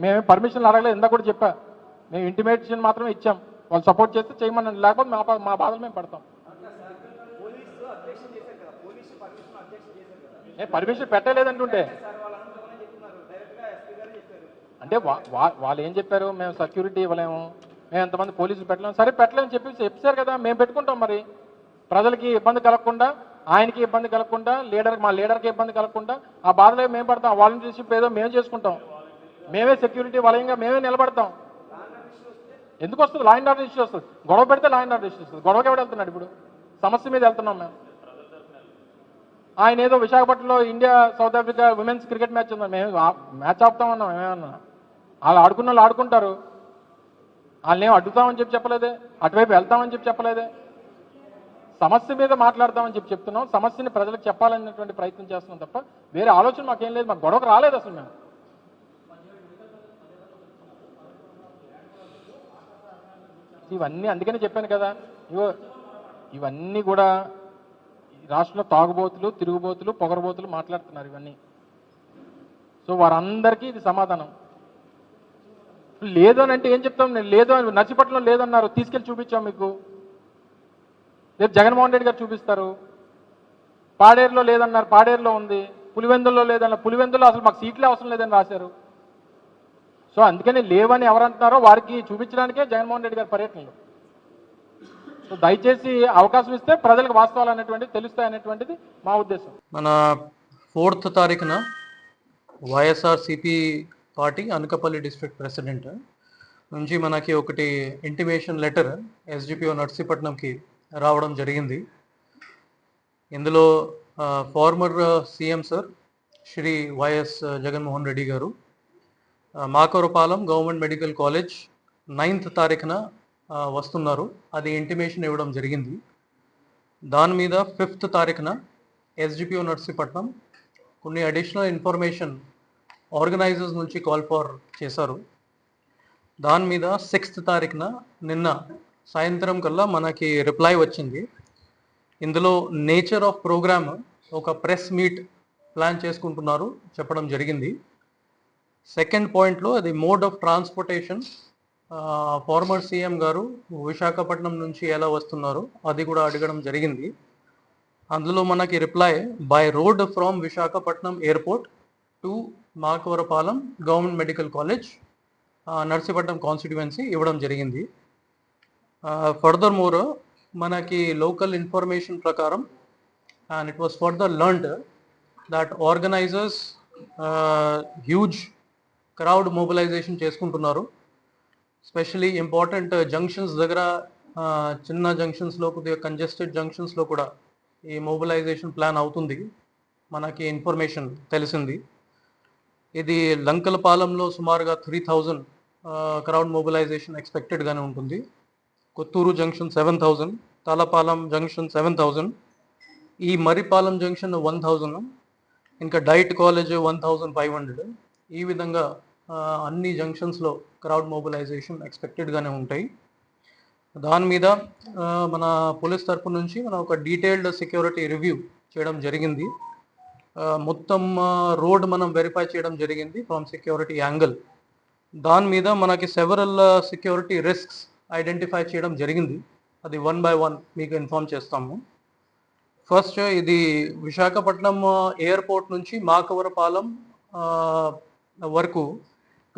మేము పర్మిషన్లు అడగలేదు ఇందాక కూడా చెప్పా. మేము ఇంటిమేషన్ మాత్రమే ఇచ్చాం. వాళ్ళు సపోర్ట్ చేస్తే చేయమని లేకపోతే మా మా బాధలు మేము పడతాం. ఏ పర్మిషన్ పెట్టలేదంటుంటే. అంటే వా- వాళ్ళు ఏం చెప్పారు? మేము సెక్యూరిటీ ఇవ్వలేము. మేము ఎంతమంది పోలీసులు పెట్టలేము. సరే పెట్టలేమని చెప్పి చెప్పారు కదా మేము పెట్టుకుంటాం మరి. ప్రజలకి ఇబ్బంది కలగకుండా ఆయనకి ఇబ్బంది కలగకుండా లీడర్ మా లీడర్కి ఇబ్బంది కలగకుండా ఆ బాధలో మేము పడతాం. వాలంటీర్షిప్ ఏదో మేము చేసుకుంటాం. మేమే సెక్యూరిటీ వలయంగా మేమే నిలబడతాం. ఎందుకు వస్తుంది? లా అండ్ ఆర్డర్ ఇష్యూ వస్తుంది. గొడవ పెడితే లా అండ్ ఆర్డర్ ఇష్యూ వస్తుంది. గొడవకి ఎవడు వెళ్తున్నాడు ఇప్పుడు? సమస్య మీద వెళ్తున్నాం మేము. ఆయన ఏదో విశాఖపట్నంలో India South Africa women's cricket match ఉంది మేము ఆ- మ్యాచ్ ఆపుతామన్నాం మేమేమన్నా వాళ్ళు ఆడుకున్న వాళ్ళు ఆడుకుంటారు. వాళ్ళని ఏం అడ్డుతామని చెప్పి చెప్పలేదే? అటువైపు వెళ్తామని చెప్పి చెప్పలేదే? సమస్య మీద మాట్లాడతామని చెప్పి చెప్తున్నాం. సమస్యని ప్రజలకు చెప్పాలనేటువంటి ప్రయత్నం చేస్తున్నాం తప్ప వేరే ఆలోచన మాకేం లేదు. మాకు గొడవకు రాలేదు అసలు మేము. ఇవన్నీ అందుకనే చెప్పాను కదా. ఇవో ఇవన్నీ కూడా ఈ రాష్ట్రంలో తాగుబోతులు తిరుగుబోతులు పొగరబోతులు మాట్లాడుతున్నారు ఇవన్నీ. సో వారందరికీ ఇది సమాధానం. లేదు అని అంటే ఏం చెప్తాం? నేను లేదు అని నర్సిపట్నంలో లేదన్నారు. తీసుకెళ్ళి చూపించాం మీకు. రేపు జగన్మోహన్ రెడ్డి గారు చూపిస్తారు. పాడేరులో లేదన్నారు. పాడేరులో ఉంది. పులివెందుల్లో లేదన్నారు. పులివెందులో అసలు మాకు సీట్లే అవసరం లేదని రాశారు. సో అందుకని లేవని ఎవరంటున్నారో వారికి చూపించడానికే జగన్మోహన్ రెడ్డి గారి పర్యటనలు. సో దయచేసి అవకాశం ఇస్తే ప్రజలకు వాస్తవాలు అనేటువంటిది తెలుస్తాయి అనేటువంటిది మా ఉద్దేశం. మన ఫోర్త్ తారీఖున YSRCP party Anakapalli district president నుంచి మనకి ఒకటి ఇంటిమేషన్ లెటర్ ఎస్డిపిఓ నర్సీపట్నంకి రావడం జరిగింది. ఇందులో former CM sir Shri YS Jaganmohan Reddy గారు Makavarapalem government medical college ninth తారీఖున వస్తున్నారు. అది ఇంటిమేషన్ ఇవ్వడం జరిగింది. దాని మీద ఫిఫ్త్ తారీఖున ఎస్జిపిఓ నర్సీపట్నం కొన్ని అడిషనల్ ఇన్ఫర్మేషన్ ఆర్గనైజర్స్ నుంచి కాల్ ఫర్ చేశారు. దాని మీద సిక్స్త్ తారీఖున నిన్న సాయంత్రం కల్లా మనకి రిప్లై వచ్చింది. ఇందులో నేచర్ ఆఫ్ ప్రోగ్రామ్ ఒక ప్రెస్ మీట్ ప్లాన్ చేసుకుంటున్నారు చెప్పడం జరిగింది. సెకండ్ పాయింట్లో అది mode of transportation former CM గారు విశాఖపట్నం నుంచి ఎలా వస్తున్నారు అది కూడా అడగడం జరిగింది. అందులో మనకి reply by road from Visakhapatnam airport to Makavarapalem government medical college Narsipatnam constituency ఇవ్వడం జరిగింది. ఫర్దర్ మోర్ మనకి లోకల్ ఇన్ఫర్మేషన్ ప్రకారం and it was further learned that organisers huge crowd mobilisation చేసుకుంటున్నారు. స్పెషలీ ఇంపార్టెంట్ జంక్షన్స్ దగ్గర చిన్న జంక్షన్స్లో కొద్దిగా కంజెస్టెడ్ జంక్షన్స్లో కూడా ఈ మొబిలైజేషన్ ప్లాన్ అవుతుంది. మనకి ఇన్ఫర్మేషన్ తెలిసింది. ఇది లంకలపాలెంలో సుమారుగా త్రీ థౌజండ్ క్రౌడ్ మొబిలైజేషన్ ఎక్స్పెక్టెడ్గానే ఉంటుంది. Kothuru junction seven thousand Talapalem junction seven thousand ఈ మరిపాలెం జంక్షన్ వన్ థౌజండ్ ఇంకా DIET college one thousand five hundred. ఈ విధంగా అన్ని జంక్షన్స్లో క్రౌడ్ మొబిలైజేషన్ ఎక్స్పెక్టెడ్గానే ఉంటాయి. దాని మీద మన పోలీస్ తరపు నుంచి మనం ఒక డీటెయిల్డ్ సెక్యూరిటీ రివ్యూ చేయడం జరిగింది. మొత్తం రోడ్ మనం వెరిఫై చేయడం జరిగింది ఫ్రమ్ సెక్యూరిటీ యాంగిల్ దాని మీద మనకి సెవరల్ సెక్యూరిటీ రిస్క్స్ ఐడెంటిఫై చేయడం జరిగింది. అది వన్ బై వన్ మీకు ఇన్ఫార్మ్ చేస్తాము. ఫస్ట్ ఇది విశాఖపట్నం ఎయిర్పోర్ట్ నుంచి మాకవరపాలెం వరకు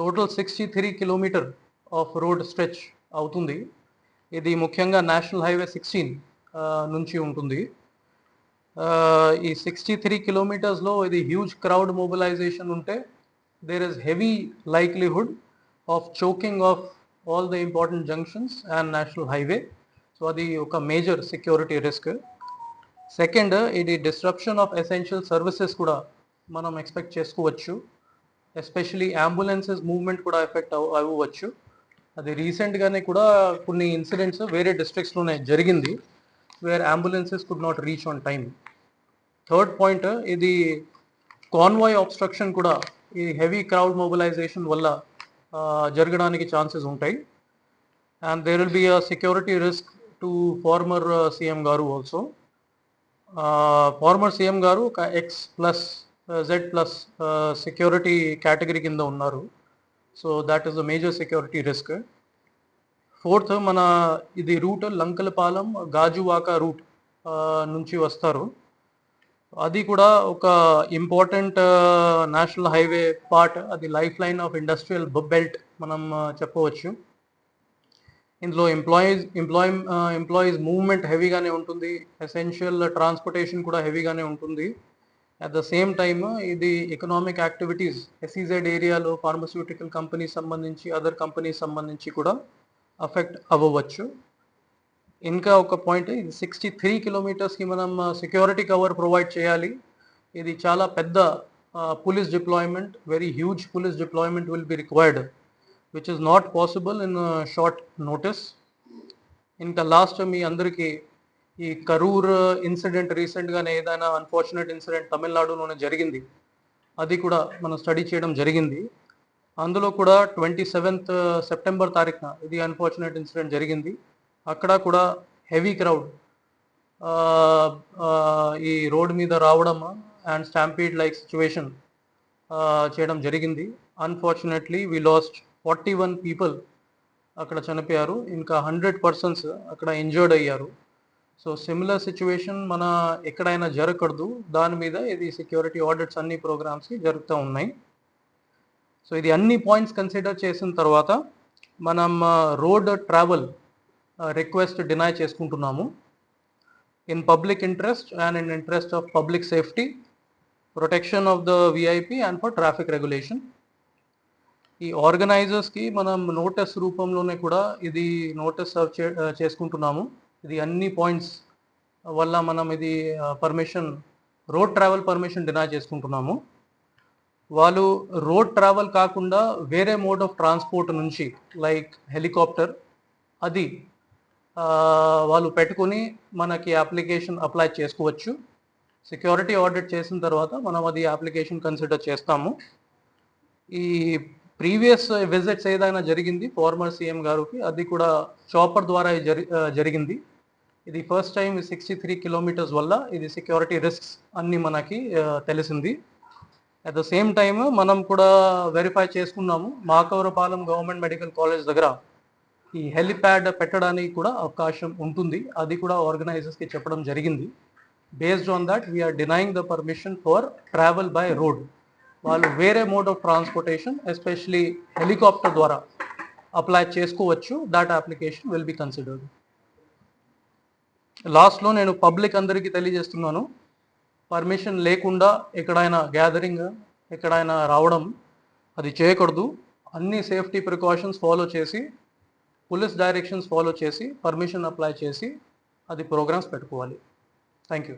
total sixty three kilometre of road stretch అవుతుంది. ఇది ముఖ్యంగా నేషనల్ హైవే సిక్స్టీన్ నుంచి ఉంటుంది. ఈ సిక్స్టీ త్రీ కిలోమీటర్స్లో ఇది హ్యూజ్ క్రౌడ్ మొబిలైజేషన్ ఉంటే there is heavy likelihood of choking of all the important junctions and national highway so అది ఒక మేజర్ సెక్యూరిటీ రిస్క్ సెకండ్ ఇది డిస్ట్రప్షన్ ఆఫ్ ఎసెన్షియల్ సర్వీసెస్ కూడా మనం ఎక్స్పెక్ట్ చేసుకోవచ్చు. ఎస్పెషలీ అంబులెన్సెస్ మూవ్మెంట్ కూడా ఎఫెక్ట్ అవ అవ్వచ్చు అది రీసెంట్గానే కూడా కొన్ని ఇన్సిడెంట్స్ వేరే డిస్ట్రిక్ట్స్లోనే జరిగింది where ambulances could not reach on time third point ఇది కాన్వాయ్ ఆబ్స్ట్రక్షన్ కూడా ఈ హెవీ క్రౌడ్ మొబిలైజేషన్ వల్ల జరగడానికి ఛాన్సెస్ ఉంటాయి. And there will be a security risk to former CM గారు ఆల్సో. ఫార్మర్ సీఎం గారు ఒక X plus Z plus security category కింద ఉన్నారు. So that is the major security risk fourth మన ఇది రూట్ లంకలపాలెం గాజువాక రూట్ నుంచి వస్తారు. అది కూడా ఒక ఇంపార్టెంట్ నేషనల్ హైవే పార్ట్ అది life line of industrial belt మనం చెప్పవచ్చు. ఇందులో ఎంప్లాయీస్ ఎంప్లాయ్ ఎంప్లాయీస్ మూవ్మెంట్ హెవీగానే ఉంటుంది. ఎసెన్షియల్ ట్రాన్స్పోర్టేషన్ కూడా హెవీగానే ఉంటుంది. అట్ ద సేమ్ టైమ్ ఇది ఎకనామిక్ యాక్టివిటీస్ ఎస్ఈజెడ్ ఏరియాలో ఫార్మస్యూటికల్ కంపెనీస్ సంబంధించి అదర్ కంపెనీస్ సంబంధించి కూడా అఫెక్ట్ అవ్వవచ్చు. ఇంకా ఒక పాయింట్ ఇది సిక్స్టీ త్రీ కిలోమీటర్స్కి మనం సెక్యూరిటీ కవర్ ప్రొవైడ్ చేయాలి. ఇది చాలా పెద్ద police deployment very huge police deployment will be required which is not possible in short notice ఇంకా లాస్ట్ మీ అందరికీ ఈ కరూర్ ఇన్సిడెంట్ రీసెంట్గానే ఏదైనా అన్ఫార్చునేట్ ఇన్సిడెంట్ తమిళనాడులోనే జరిగింది. అది కూడా మనం స్టడీ చేయడం జరిగింది. అందులో కూడా ట్వంటీ సెవెంత్ సెప్టెంబర్ తారీఖున ఇది అన్ఫార్చునేట్ ఇన్సిడెంట్ జరిగింది. అక్కడ కూడా హెవీ క్రౌడ్ ఈ రోడ్ మీద రావడం అండ్ స్టాంపీడ్ లైక్ సిచ్యువేషన్ చేయడం జరిగింది. Unfortunately we lost forty one people అక్కడ చనిపోయారు. ఇంకా హండ్రెడ్ పర్సన్స్ అక్కడ ఇంజర్డ్ అయ్యారు. సో సిమిలర్ సిచ్యువేషన్ మన ఎక్కడైనా జరగకూడదు. దాని మీద ఇది సెక్యూరిటీ ఆడిట్స్ అన్ని ప్రోగ్రామ్స్కి జరుగుతూ ఉన్నాయి. సో ఇది అన్ని పాయింట్స్ కన్సిడర్ చేసిన తర్వాత మనం రోడ్ ట్రావెల్ రిక్వెస్ట్ డినై చేసుకుంటున్నాము. In public interest and in interest of public safety protection of the VIP and for traffic regulation ఈ ఆర్గనైజర్స్కి మనం నోటీస్ రూపంలోనే కూడా ఇది నోటీస్ సర్వ్ చే చేసుకుంటున్నాము. ఇది అన్ని పాయింట్స్ వల్ల మనం ఇది permission road travel permission deny చేసుకుంటున్నాము. వాళ్ళు రోడ్ ట్రావెల్ కాకుండా వేరే మోడ్ ఆఫ్ ట్రాన్స్పోర్ట్ నుంచి లైక్ హెలికాప్టర్ అది వాళ్ళు పెట్టుకొని మనకి అప్లికేషన్ అప్లై చేసుకోవచ్చు. సెక్యూరిటీ ఆడిట్ చేసిన తర్వాత మనం అది అప్లికేషన్ కన్సిడర్ చేస్తాము. ఈ ప్రీవియస్ విజిట్స్ ఏదైనా జరిగింది ఫార్మర్ సీఎం గారికి అది కూడా చాపర్ ద్వారా జరి జరిగింది. ఇది first time sixty three kilometres వల్ల ఇది సెక్యూరిటీ రిస్క్స్ అన్ని మనకి తెలిసింది. అట్ ద సేమ్ టైమ్ మనం కూడా వెరిఫై చేసుకున్నాము మాకవరపాలెం గవర్నమెంట్ మెడికల్ కాలేజ్ దగ్గర ఈ హెలిప్యాడ్ పెట్టడానికి కూడా అవకాశం ఉంటుంది. అది కూడా ఆర్గనైజర్స్కి చెప్పడం జరిగింది. Based on that we're denying the permission for travel by road వాళ్ళు వేరే mode of transportation especially helicopter ద్వారా అప్లై చేసుకోవచ్చు. That application will be considered లాస్ట్లో నేను పబ్లిక్ అందరికీ తెలియజేస్తున్నాను. పర్మిషన్ లేకుండా ఎక్కడైనా గ్యాదరింగ్ ఎక్కడైనా రావడం అది చేయకూడదు. అన్ని సేఫ్టీ ప్రికాషన్స్ ఫాలో చేసి పోలీస్ డైరెక్షన్స్ ఫాలో చేసి పర్మిషన్ అప్లై చేసి అది ప్రోగ్రామ్స్ పెట్టుకోవాలి. Thank you.